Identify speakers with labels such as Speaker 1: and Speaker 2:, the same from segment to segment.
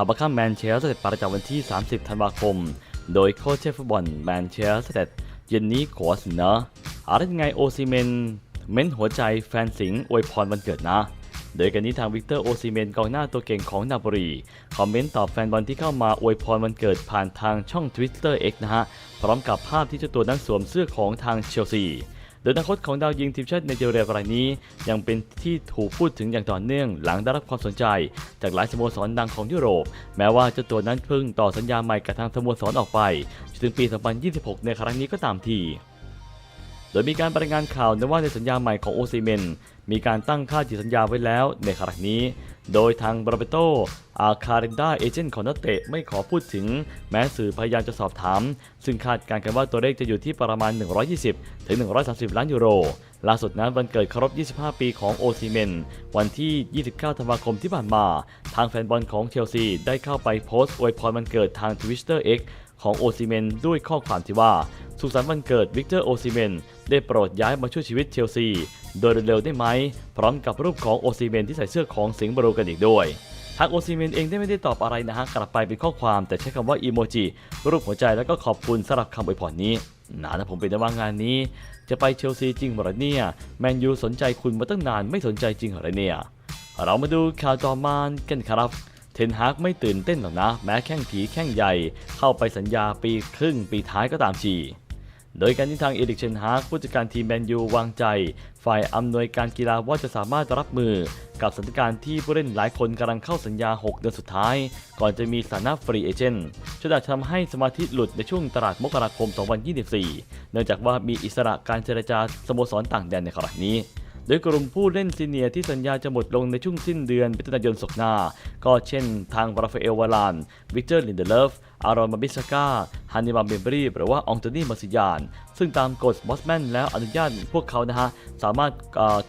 Speaker 1: ขับมาข้ามแมนเชสเตอร์ประจำวันที่ 30 ธันวาคม โดยโค้ชเชฟฟุตบอลแมนเชสเตอร์เย็นนี้ขอเสนออะไรยังไงโอซิเมน เม้นหัวใจแฟนสิงห์อวยพรวันเกิดนะ โดยกันนี้ทางวิกเตอร์โอซิเมนกองหน้าตัวเก่งของนาโปลีคอมเมนต์ตอบแฟนบอลที่เข้ามาอวยพรวันเกิดผ่านทางช่อง Twitter X นะฮะ พร้อมกับภาพที่เจ้าตัวนั้นสวมเสื้อของทางเชลซี โดยอนาคตของดาวยิงทีมชาติในเจเรียรายนี้ ยังเป็นที่ถูกพูดถึงอย่างต่อเนื่องหลังได้รับความสนใจ จากหลายสโมสรดังของยุโรป แม้ว่าเจ้าตัวนั้นเพิ่งต่อสัญญาใหม่กับทางสโมสรออกไปจนถึงปี 2026 ในครั้งนี้ก็ตามที โดยมีการรายงานข่าวนะว่าในสัญญาใหม่ของโอซิเมนมีการตั้งค่าจิตสัญญาไว้แล้วในครั้งนี้ โดยทางบราเบโตอาคารินดาเอเจนต์ของนักเตะไม่ขอพูดถึงแม้สื่อพยายามจะสอบถาม ซึ่งคาดการณ์กันว่าตัวเลขจะอยู่ที่ประมาณ 120 ถึง 130 ล้านยูโร ล่าสุดนั้นวันเกิดครบ 25 ปีของโอซิเมนวันที่ 29 ธันวาคมที่ผ่านมา ทางแฟนบอลของเชลซีได้เข้าไปโพสต์อวยพรวันเกิดทาง Twitter X ของโอซิเมนด้วยข้อความที่ว่า สุขสันต์วันเกิดวิกเตอร์โอซิเมนได้โปรดย้ายมาช่วยชีวิตเชลซี โดยเร็วๆได้ไหม พร้อมกับรูปของโอซิเมนที่ใส่เสื้อของสิงห์บรูกันอีกด้วยทางโอซิเมนเองได้ไม่ได้ตอบอะไรนะฮะกลับไปเป็นข้อความแต่ใช้คำว่าอีโมจิรูปหัวใจแล้วก็ขอบคุณสำหรับคำอวยพรนี้นะนะผมเป็นว่างานนี้ จะไปเชลซีจริงหรอเนี่ยแมนยูสนใจคุณมาตั้งนานไม่สนใจจริงหรอเนี่ย เรามาดูข่าวต่อมากันครับ ทนฮากไม่ตื่นเต้นหรอกนะ แม้แข้งผีแข้งใหญ่ เข้าไปสัญญาปีครึ่งปีท้ายก็ตามทีโดยการที่ทางเอริกเชนฮากผู้จัดการทีมแมนยูวางใจ ฝ่ายอำนวยการกีฬาว่าจะสามารถรับมือ กับสถานการณ์ที่ผู้เล่นหลายคนกำลังเข้าสัญญา 6 เดือนสุดท้าย ก่อนจะมีสถานะฟรีเอเจนต์จะอาทำให้สมาธิหลุดในช่วงตลาดมกราคม 2024 เนื่องจากว่ามีอิสระการเจรจาสโมสรต่างแดนในครั้งนี้ โดยกลุ่มผู้เล่นซีเนียร์ที่สัญญาจะหมดลงในช่วงสิ้นเดือนมิถุนายนศกหน้า ก็เช่นทางราฟาเอลวาลาน วิกเตอร์ลินเดเลฟอารอนมาบิสกาฮันนิบาเบมบรีหรือว่าองโตนี่มาซิยาน ซึ่งตามกฎบอสแมนแล้วอนุญาตพวกเขานะฮะ สามารถ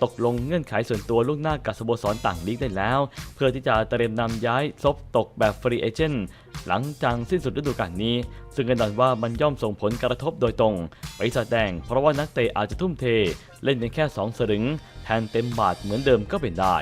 Speaker 1: ตกลงเงื่อนไขส่วนตัวล่วงหน้ากับสโมสรต่างลีกได้แล้ว เพื่อที่จะเตรียมนำย้ายซบตกแบบฟรีเอเจนต์หลังจากสิ้นสุดฤดูกาลนี้ ซึ่งแน่นอนว่ามันย่อมส่งผลกระทบโดยตรงไปแสดง เพราะว่านักเตะอาจจะทุ่มเท เล่นเพียงแค่ 2 สลึง แทนเต็มบาทเหมือนเดิมก็เป็นได้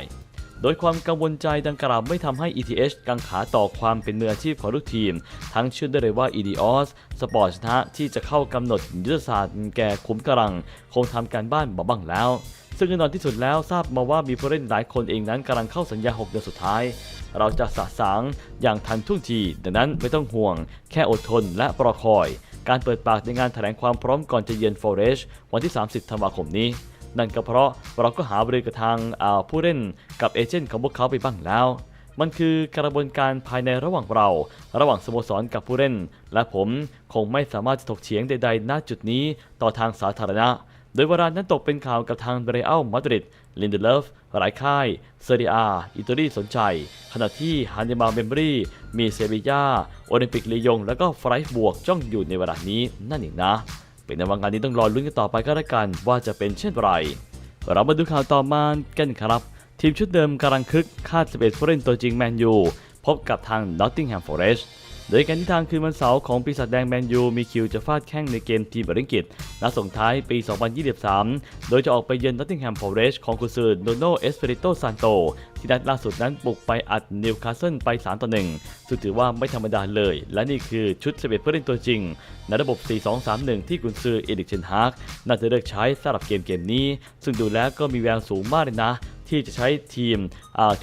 Speaker 1: โดยความกังวลใจดังกล่าวไม่ทำให้ ETH กังขาต่อความเป็นมืออาชีพของลูกทีม ทั้งเชื่อได้เลยว่า EDOS สปอร์ตนะที่จะเข้ากำหนดยุทธศาสตร์แก่ขุมกำลัง คงทำการบ้านมาบ้างแล้ว ซึ่งแน่นอนที่สุดแล้วทราบมาว่ามีผู้เล่นหลายคนเองนั้นกำลังเข้าสัญญา 6 เดือนสุดท้าย เราจะสะสางอย่างทันท่วงทีดังนั้นไม่ต้องห่วง แค่อดทนและรอคอย การเปิดปากในงานแถลงความพร้อมก่อนจะเยือนฟอเรชวันที่ 30 ธันวาคมนี้ นั่นก็เพราะเราก็หาบริกับทางผู้เล่นกับเอเจนต์ของพวกเขาไปบ้างแล้ว มันคือกระบวนการภายในระหว่างเรา ระหว่างสโมสรกับผู้เล่น และผมคงไม่สามารถจะถกเถียงใดๆณจุดนี้ต่อทางสาธารณะ โดยวารานั้นตกเป็นข่าวกับทางเรอัลมาดริดลินเดเลฟหลายค่ายเซเรียอิตาลีสนใจ ขณะที่ฮันเดมาเมมบรีมีเซบียาโอลิมปิกลียง และก็ไฟร์บวกจ้องอยู่ในเวลานี้นั่นเองนะ เป็นในวังการนี้ต้องรอลุ้นกันต่อไปก็แล้วกันว่าจะเป็นเช่นไร เรามาดูข่าวต่อมากันครับ ทีมชุดเดิมกำลังคึกคาด11ผู้เล่นตัวจริงแมนยูพบกับทางนอตติงแฮมฟอร์เรส โดยการที่ทางคืนวันเสาร์ของปีศาจแดงแมนยูมีคิวจะฟาดแข้งในเกมทีมบริงกิตนัดส่งท้ายปี 2023 โดยจะออกไปเยือน Nottingham Forest ของกุนซือโดโนเอสเปริโตซานโต ที่นัดล่าสุดนั้นบุกไปอัดนิวคาสเซิลไป 3 ต่อ 1 ซึ่งถือว่าไม่ธรรมดาเลย และนี่คือชุด11ผู้เล่นตัวจริง ในระบบ 4-2-3-1 ที่กุนซือเอริกเชนฮาร์กน่าจะเลือกใช้สำหรับเกมเกมนี้ ซึ่งดูแล้วก็มีแววสูงมากเลยนะ ที่จะใช้ทีม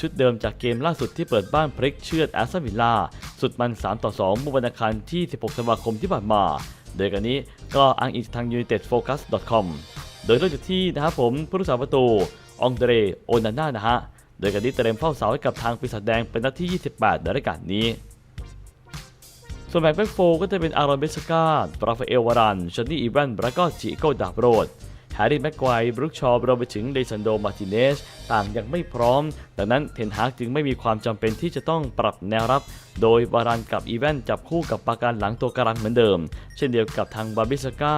Speaker 1: ชุดเดิมจากเกมล่าสุดที่เปิดบ้านพลิกเชือดแอสตันวิลล่าสุดมัน 3 ต่อ 2 เมื่อวันอังคารที่ 16 ธันวาคมที่ผ่านมา โดยกันนี้ก็อ้างอิงจากทาง unitedfocus.com โดยเริ่มจากที่นะครับผมผู้รักษาประตูองเดรโอนาน่านะฮะ โดยกันนี้เตรียมเฝ้าเสาให้กับทางปีศาจแดงเป็นนัดที่ 28 ในรายการนี้ ส่วนแบ็คแบ็คโฟก็จะเป็นอารอนเบสการาฟาเอลวารันชอนนี่อีแวนแล้วก็จิโก้ดาบโรด แฮร์รี่แม็กควายบรุกชอว์รวมไปถึงเดซันโดมาร์ติเนสต่างยังไม่พร้อม ดังนั้นเทนฮากจึงไม่มีความจำเป็นที่จะต้องปรับแนวรับ โดยวารันกับอีแวนจับคู่กับปาการหลังตัวการันเหมือนเดิม เช่นเดียวกับทางบาบิสกา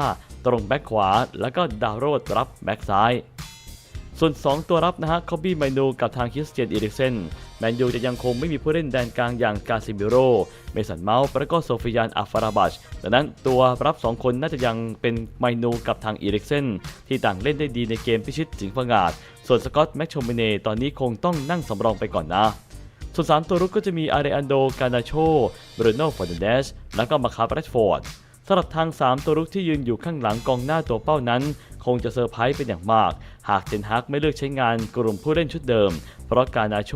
Speaker 1: ตรงแบ็กขวา แล้วก็ดาวโรดรับแบ็กซ้าย ส่วน 2 ตัวรับนะฮะคอบบี้ไมนูกับทางคริสเตียนอีริกเซนแมนยูจะยังคงไม่มีผู้เล่นแดนกลางอย่างกาซิมิโร เมสันเมาส์และก็โซฟิยานอัฟาราบัชดังนั้นตัวรับ 2 คนน่าจะยังเป็นไมนูกับทางอีริกเซนที่ต่างเล่นได้ดีในเกมพิชิตสิงห์ผงาด ส่วนสกอตแม็กโชมเน่ตอนนี้คงต้องนั่งสำรองไปก่อนนะส่วน3ตัวรุกก็จะมีอาริอันโด กานาโชบรูโน่ฟอร์นันเดสแล้วก็มาคาร์แรชฟอร์ดสำหรับทาง 3 ตัวรุกที่ยืนอยู่ข้างหลังกองหน้าตัวเป้านั้น คงจะเซอร์ไพรส์เป็นอย่างมาก หากเทนฮากไม่เลือกใช้งานกลุ่มผู้เล่นชุดเดิม เพราะกานาโช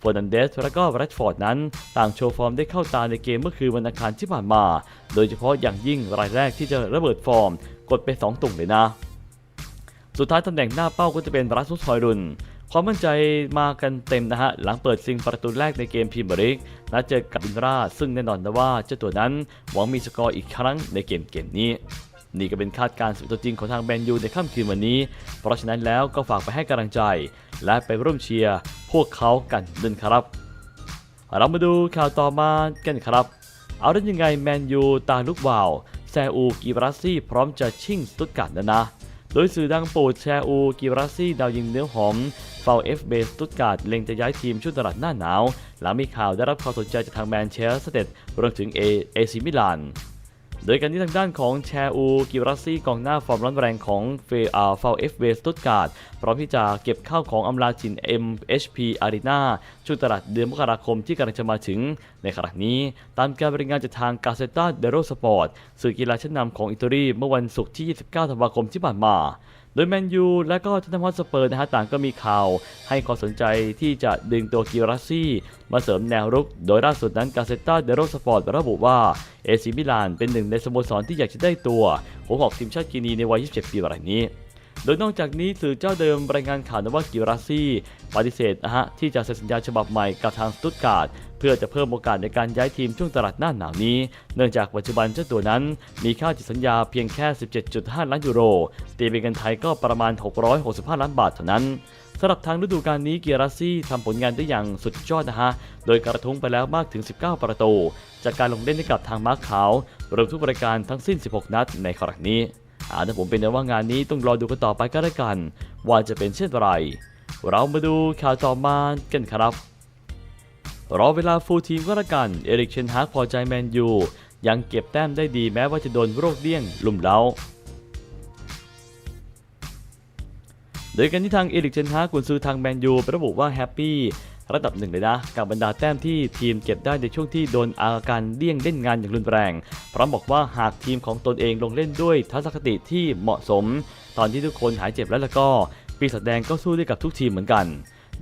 Speaker 1: ฟอร์นันเดสและก็แรชฟอร์ดนั้น ต่างโชว์ฟอร์มได้เข้าตาในเกมเมื่อคืนวันอังคารที่ผ่านมา โดยเฉพาะอย่างยิ่งรายแรกที่จะระเบิดฟอร์ม กดไป 2 ตุ่มเลยนะ สุดท้ายตำแหน่งหน้าเป้าก็จะเป็นรัสมุสฮอยรุน ความมั่นใจมากันเต็มนะฮะ หลังเปิดซิงประตูแรกในเกมพรีเมียร์ลีกนัดเจอกับอินราซึ่งแน่นอนนะว่าเจ้าตัวนั้นหวังมีสกอร์อีกครั้งในเกมเกมนี้ นี่ก็เป็นคาดการณ์สุดตัวจริงของทางแมนยูในค่ำคืนวันนี้ เพราะฉะนั้นแล้วก็ฝากไปให้กำลังใจ และไปร่วมเชียร์พวกเขากันด้วยครับ เรามาดูข่าวต่อมากันครับ เอาได้ยังไงแมนยูตาลุกวาวแซอูกิบรัสซี่พร้อมจะชิ่งสตุตการ์ดแล้วนะโดยสื่อดังปูดแชอูกิบรัสซี่ดาวยิงเนื้อหอมเฟลเอฟเบสตุตการ์ดเล็งจะย้ายทีมช่วงตลาดหน้าหนาว หลังมีข่าวได้รับความสนใจจากทางแมนเชสเตอร์รวมถึงเอเอซิมิลาน โดยการที่ทางด้านของแชอูกิรัสซี่กองหน้าฟอร์มร้อนแรงของเฟอาฟาวเอฟเวสตุตการ์ดพร้อมที่จะเก็บข้าวของอำลาจิน MHP Arena ช่วงตลาดเดือนมกราคมที่กำลังจะมาถึง ในขณะนี้ ตามการบริงานจากทางกาเซตาเดโรสปอร์ตสื่อกีฬาชั้นนำของอิตาลีเมื่อวันศุกร์ที่ 29 ธันวาคมที่ผ่านมา โดยแมนยูและก็ทันทฮอสเปอร์นะฮะต่างก็มีข่าวให้ความสนใจที่จะดึงตัวกิรัซี่มาเสริมแนวรุก โดยล่าสุดนั้นกาเซตาเดโรสปอร์ตระบุว่าเอซิมิลานเป็นหนึ่งในสโมสรที่อยากจะได้ตัวหัวหอกทีมชาติกินีในวัย 27 ปีรายนี้โดยนอกจากนี้สื่อเจ้าเดิมรายงานข่าวนะว่ากิรัสซี่ปฏิเสธนะฮะที่จะเซ็นสัญญาฉบับใหม่กับทางสตุตการ์ด พื่อจะเพิ่มโอกาสในการย้ายทีมช่วงตลาดหน้าหนาวนี้ เนื่องจากปัจจุบันเจ้าตัวนั้นมีค่าจิตสัญญาเพียงแค่ 17.5 ล้านยูโร ตีเป็นเงินไทยก็ประมาณ 665 ล้านบาทเท่านั้นสำหรับทางฤดูกาลนี้เกียรัสซี่ทำผลงานได้อย่างสุดยอดนะฮะ โดยกระทุ้งไปแล้วมากถึง 19 ประตู จากการลงเล่นให้กับทางมาร์คขาว รวมทุกรายการทั้งสิ้น 16 นัดในครั้งนี้อาถ้าผมเป็นนะว่างานนี้ต้องรอดูกันต่อไปก็แล้วกัน ว่าจะเป็นเช่นไร เรามาดูข่าวต่อมากันครับ รอเวลาฟูลทีมก็แล้วกัน เอริกเชนฮากพอใจแมนยู ยังเก็บแต้มได้ดีแม้ว่าจะโดนโรคเลี่ยงลุ่มเล้าโดยการที่ทางเอริกเชนฮากกุนซือทางแมนยูระบุว่าแฮปปี้ระดับหนึ่งเลยนะ กับบรรดาแต้มที่ทีมเก็บได้ในช่วงที่โดนอาการเลี่ยงเล่นงานอย่างรุนแรง พร้อมบอกว่าหากทีมของตนเองลงเล่นด้วยทัศนคติที่เหมาะสม ตอนที่ทุกคนหายเจ็บแล้วแล้วก็ ปีศาจแดงก็สู้ได้กับทุกทีมเหมือนกัน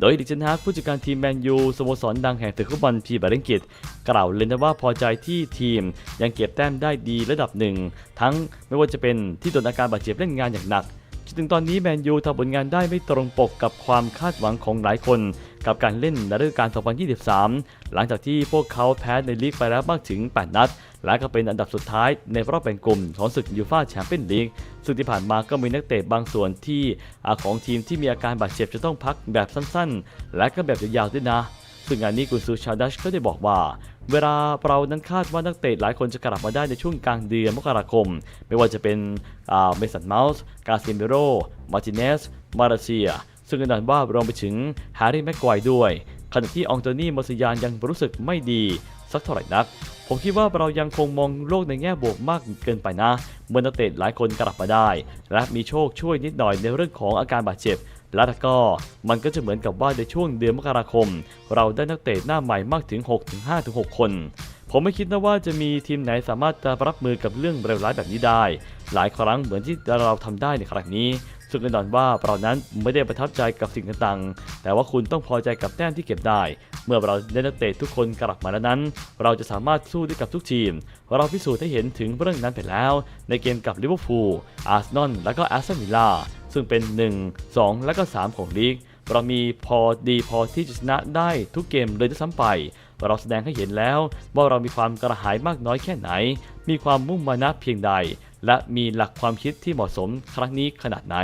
Speaker 1: โดยดิจันฮากผู้จัดการทีมแมนยูสโมสรดังแห่งตึกฟุตบอลพีบาร์เรนกิตกล่าวเลยนะว่าพอใจที่ทีมยังเก็บแต้มได้ดีระดับหนึ่ง ทั้งไม่ว่าจะเป็นที่โดนอาการบาดเจ็บเล่นงานอย่างหนักจนถึงตอนนี้แมนยูทำผลงานได้ไม่ตรงปกกับความคาดหวังของหลายคน กับการเล่นในฤดูกาล 2023 หลังจากที่พวกเขาแพ้ในลีกไปแล้วมากถึง 8 นัด และก็เป็นอันดับสุดท้ายในรอบแบ่งกลุ่มของศึกยูฟ่าแชมเปี้ยนลีกซึ่งที่ผ่านมาก็มีนักเตะบางส่วนที่อาของทีมที่มีอาการบาดเจ็บจะต้องพักแบบสั้นๆ และก็แบบยาวๆด้วยนะซึ่งงานนี้กุนซือชาดัชก็ได้บอกว่าเวลาเรานั้นคาดว่านักเตะหลายคนจะกลับมาได้ในช่วงกลางเดือนมกราคม ไม่ว่าจะเป็นเมสันเมลส์ กาซิเมโร มาร์ติเนส มาเลเซีย ซึ่งแน่นอนว่ารวมไปถึงแฮร์รี่แม็กควายด้วยขณะที่อองโตนี่มอสยานยังรู้สึกไม่ดีสักเท่าไหร่นัก ผมคิดว่าเรายังคงมองโลกในแง่บวกมากเกินไปนะ เมื่อนักเตะหลายคนกลับมาได้ และมีโชคช่วยนิดหน่อยในเรื่องของอาการบาดเจ็บ และก็มันก็จะเหมือนกับว่าในช่วงเดือนมกราคม เราได้นักเตะหน้าใหม่มากถึง 6-5-6 คน ผมไม่คิดนะว่าจะมีทีมไหนสามารถจะรับมือกับเรื่องเลวร้ายแบบนี้ได้ หลายครั้งเหมือนที่เราทำได้ในครั้งนี้ ซึ่งแน่นอนว่าเรานั้นไม่ได้ประทับใจกับสิ่งต่างๆ แต่ว่าคุณต้องพอใจกับแต้มที่เก็บได้ เมื่อเราได้นักเตะทุกคนกลับมาแล้วนั้น เราจะสามารถสู้ได้กับทุกทีม เราพิสูจน์ให้เห็นถึงเรื่องนั้นไปแล้ว ในเกมกับลิเวอร์พูล อาร์เซนอล และก็แอสตันวิลล่า ซึ่งเป็น 1 2 และก็ 3 ของลีก เรามีพอดีพอที่จะชนะได้ทุกเกมเลยด้วยซ้ำไป เราแสดงให้เห็นแล้ว ว่าเรามีความกระหายมากน้อยแค่ไหน มีความมุ่งมานะเพียงใด และมีหลักความคิดที่เหมาะสมครั้งนี้ขนาดไหน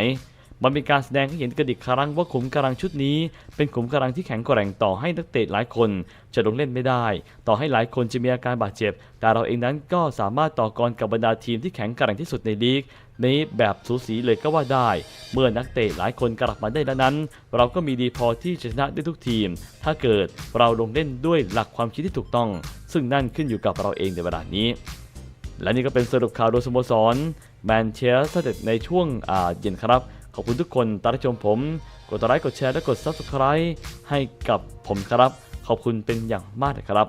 Speaker 1: มันเป็นการแสดงให้เห็นกระดิกครั้งว่าขุมกำลังชุดนี้ เป็นขุมกำลังที่แข็งแกร่งต่อให้นักเตะหลายคนจะลงเล่นไม่ได้ ต่อให้หลายคนจะมีอาการบาดเจ็บ แต่เราเองนั้นก็สามารถต่อกรกับบรรดาทีมที่แข็งแกร่งที่สุดในลีกนี้แบบสูสีเลยก็ว่าได้ เมื่อนักเตะหลายคนกลับมาได้แล้วนั้น เราก็มีดีพอที่จะชนะได้ทุกทีม ถ้าเกิดเราลงเล่นด้วยหลักความคิดที่ถูกต้อง ซึ่งนั่นขึ้นอยู่กับเราเองในเวลานี้ และนี่ก็เป็นสรุปข่าวโดยสโมสรแมนเชสเตอร์ในช่วงเย็นครับ ขอบคุณทุกคนตามรับชมผม กดไลค์กดแชร์และกด Subscribe ให้กับผมครับ ขอบคุณเป็นอย่างมากนะครับ